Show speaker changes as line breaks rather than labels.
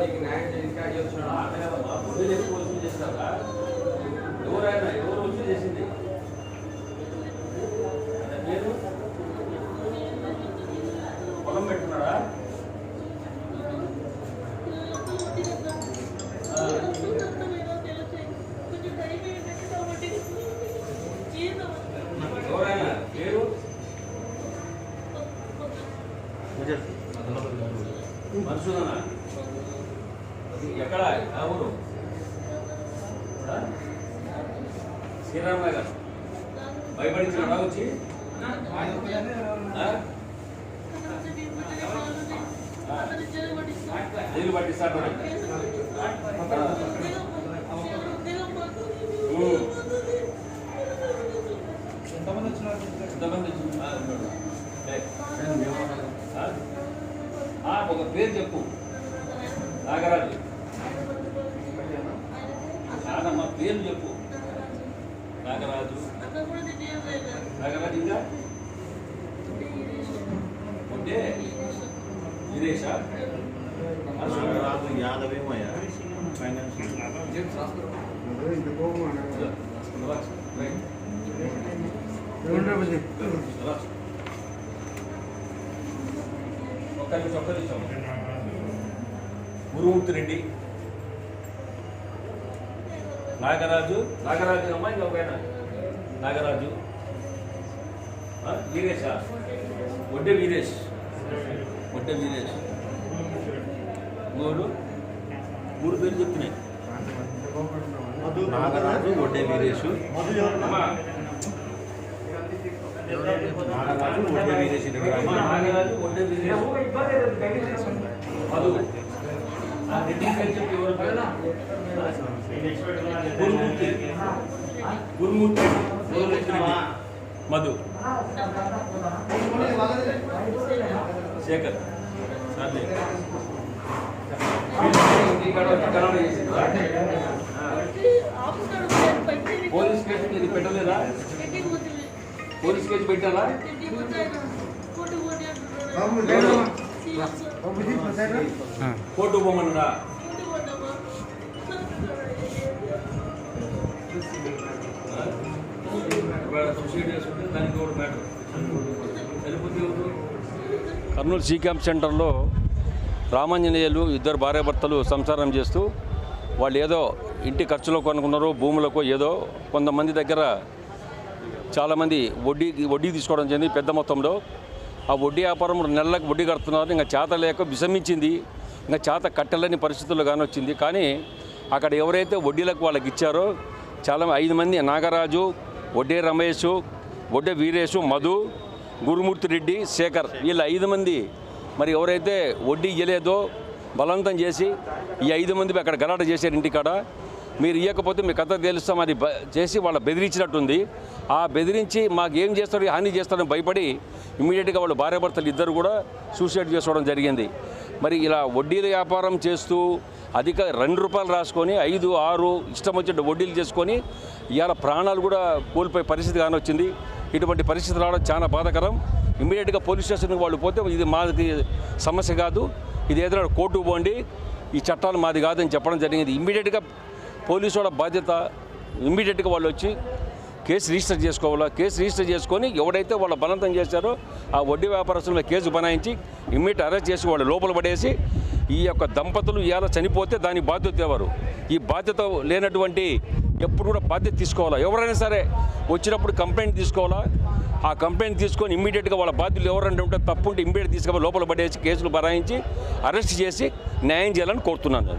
నీకు న్యాయం చేయడానికి అడిగి వచ్చినాడు పొద్దున్న ఎక్కువ వసూలు చేస్తారా ఎవరైనా ఎవరు వసూలు చేసింది? పేరు? పొలం పెట్టున్నాడా ఎవరైనా పేరు? మధుసూదన? ఎక్కడ? ఆ ఊరు? శ్రీరామ్ నగర్ భయపడించిన వచ్చి? నీళ్ళు పట్టిస్తాడు
ఎంతమంది వచ్చినారు?
ఎంతమంది వచ్చి- ఆ? ఒక పేరు చెప్పు. నాగరాజు. నానమ్మ పేరు చెప్పు. నాగరాజు. నాగరాజు ఇంకా? ఉంటే విదేశా
నాగరాజు యాదవేమయ్య? ఫైనాన్స్
ఒక్క నిమిషం ఒక్క నిమిషం. గురుమూర్తి రెడ్డి. నాగరాజు? నాగరాజు అమ్మ ఇంకా ఒకైనా నాగరాజు? ఆ, వీరేశా? ఒడ్డే వీరేష్ ఒడ్డే వీరేష్ మూడు మూడు పేర్లు చెప్తున్నాయి.
నాగరాజు ఒడ్డే వీరేషు నాగరాజు ఒడ్డే వీరేషు
నాగరాజు ఒడ్డే వీరేష్ మధు ఆ రెడ్డి పేరు చెప్పి ఎవరు పేరు? గురుమూర్తి. మధు. శేఖర్. సర్లే. పోలీస్ కేసు ఇది పెట్టలేదా? పోలీస్ కేసు పెట్టాలా? కోర్టు పోమన్నాడా కర్నూలు సీ క్యాంప్ సెంటర్లో రామాంజనేయులు ఇద్దరు భార్యాభర్తలు సంసారం చేస్తూ వాళ్ళు ఏదో ఇంటి ఖర్చులో కొనుక్కున్నారు భూములకు ఏదో కొంతమంది దగ్గర చాలామంది వడ్డీ వడ్డీ తీసుకోవడం జరిగింది పెద్ద మొత్తంలో. ఆ వడ్డీ వ్యాపారం నెలలకు వడ్డీ కడుతున్నారు. ఇంకా చేత లేక విషమించింది. ఇంకా చేత కట్టలేని పరిస్థితుల్లో కానీ వచ్చింది కానీ అక్కడ ఎవరైతే వడ్డీలకు వాళ్ళకి ఇచ్చారో చాలా ఐదు మంది నాగరాజు వడ్డే రమేష్ వడ్డే వీరేష్ మధు గురుమూర్తి రెడ్డి శేఖర్ వీళ్ళ ఐదు మంది. మరి ఎవరైతే వడ్డీ ఇవ్వలేదో బలవంతం చేసి ఈ ఐదు మంది అక్కడ గలాట చేశారు ఇంటికాడ. మీరు ఇవ్వకపోతే మీ కథ తెలుస్తాం. అది చేసి వాళ్ళ బెదిరించినట్టుంది. ఆ బెదిరించి మాకు ఏం చేస్తారు హాని చేస్తారని భయపడి ఇమీడియట్గా వాళ్ళు భార్యాభర్తలు ఇద్దరు కూడా సూసైడ్ చేసుకోవడం జరిగింది. మరి ఇలా వడ్డీల వ్యాపారం చేస్తూ అధిక రెండు రూపాయలు రాసుకొని ఐదు ఆరు ఇష్టం వచ్చినట్టు వడ్డీలు చేసుకొని ఇవాళ ప్రాణాలు కూడా కోల్పోయే పరిస్థితి కానొచ్చింది. ఇటువంటి పరిస్థితి రావడం చాలా బాధాకరం. ఇమీడియట్గా పోలీస్ స్టేషన్కి వాళ్ళు పోతే ఇది మాది సమస్య కాదు. ఇది ఏదైనా కోర్టుకు పోండి. ఈ చట్టాలు మాది కాదని చెప్పడం జరిగింది. ఇమ్మీడియట్గా పోలీసు వాళ్ళ బాధ్యత ఇమ్మీడియట్గా వాళ్ళు వచ్చి కేసు రిజిస్టర్ చేసుకోవాలా? కేసు రిజిస్టర్ చేసుకొని ఎవడైతే వాళ్ళ బలవంతం చేశారో ఆ వడ్డీ వ్యాపారస్తుల కేసు బనాయించి ఇమ్మీడియట్ అరెస్ట్ చేసి వాళ్ళు లోపల పడేసి ఈ యొక్క దంపతులు ఇవాళ చనిపోతే దాని బాధ్యత ఎవరు? ఈ బాధ్యత లేనటువంటి ఎప్పుడు కూడా బాధ్యత తీసుకోవాలా? ఎవరైనా సరే వచ్చినప్పుడు కంప్లైంట్ తీసుకోవాలా? ఆ కంప్లైంట్ తీసుకొని ఇమ్మీడియట్గా వాళ్ళ బాధ్యులు ఎవరంటే ఉంటే తప్పు ఉంటే ఇమ్మీడియట్ తీసుకొని లోపల పడేసి కేసులు బరాయించి అరెస్ట్ చేసి న్యాయం చేయాలని కోరుతున్నాను.